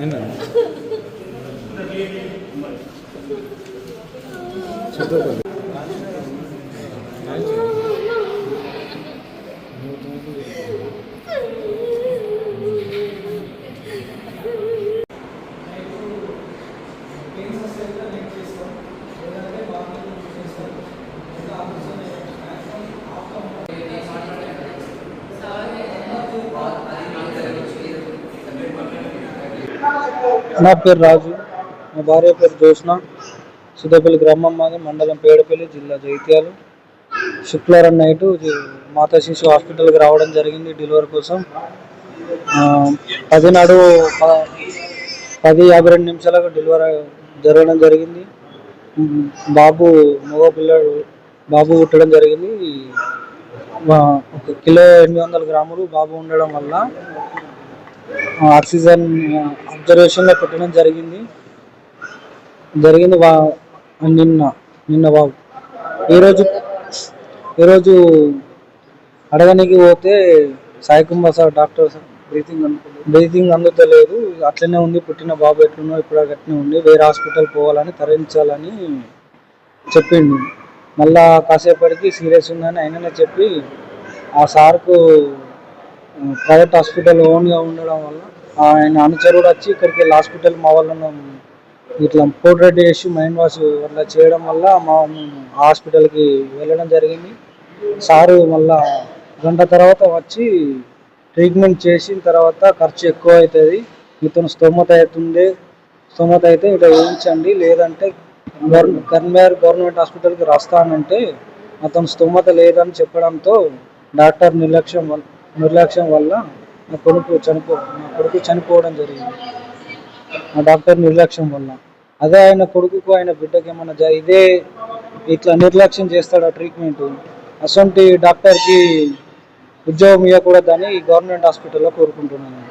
పేరు ఎవరు? నిన్న నిన్న చదువుకోండి నా పేరు రాజు. మా భార్య పేరు జోష్న సుద్దపల్లి గ్రామం మాది మండలం పేడపల్లి జిల్లా జైత్యాలు. శుక్రవారం నైటు మాతా శిశు హాస్పిటల్కి రావడం జరిగింది డెలివరీ కోసం. పదినాడు పది నాడు పది యాభై రెండు నిమిషాలకు డెలివరీ జరగడం జరిగింది. బాబు మగ పిల్లడు బాబు పుట్టడం జరిగింది. ఒక కిలో ఎనిమిది వందల గ్రాములు బాబు ఉండడం వల్ల ఆక్సిజన్ అబ్జర్వేషన్లో పెట్టడం జరిగింది. జరిగింది వా నిన్న నిన్న బాబు. ఈరోజు ఈరోజు అడగనికి పోతే Sai Kumar sir doctor sir breathing breathing అందుతలేదు. అట్లనే ఉంది పుట్టిన బాబు ఎట్లున్నో ఇప్పుడు అట్లనే ఉంది. వేరే హాస్పిటల్ పోవాలని తరలించాలని చెప్పిండు. మళ్ళా కాసేపటికి సీరియస్ ఉందని ఆయననే చెప్పి ఆ సార్కు ప్రైవేట్ హాస్పిటల్ ఓన్గా ఉండడం వల్ల ఆయన అనుచరుడు వచ్చి ఇక్కడికి వెళ్ళి హాస్పిటల్ మా వాళ్ళను ఇట్లా పోర్ట్రేట్ చేసి మైండ్ వాష్ అట్లా చేయడం వల్ల మా మేము హాస్పిటల్కి వెళ్ళడం జరిగింది. సారు మళ్ళా గంట తర్వాత వచ్చి ట్రీట్మెంట్ చేసిన తర్వాత ఖర్చు ఎక్కువ అవుతుంది ఇతను స్తోమత అవుతుంది స్తోమత అయితే ఇట్లా వేయించండి. లేదంటే గవర్నమెంట్ గవర్నమెంట్ హాస్పిటల్కి రాస్తానంటే అతను స్తోమత లేదని చెప్పడంతో డాక్టర్ నిర్లక్ష్యం నిర్లక్ష్యం వల్ల నా కొడుకు చనిపో నా కొడుకు చనిపోవడం జరిగింది. ఆ డాక్టర్ నిర్లక్ష్యం వల్ల. అదే ఆయన కొడుకుకు ఆయన బిడ్డకి ఏమన్నా జ- ఇదే ఇట్లా నిర్లక్ష్యం చేస్తాడు ఆ ట్రీట్మెంట్? అసొంటి డాక్టర్కి ఉద్యోగం ఇవ్వకూడదని గవర్నమెంట్ హాస్పిటల్లో కోరుకుంటున్నాను.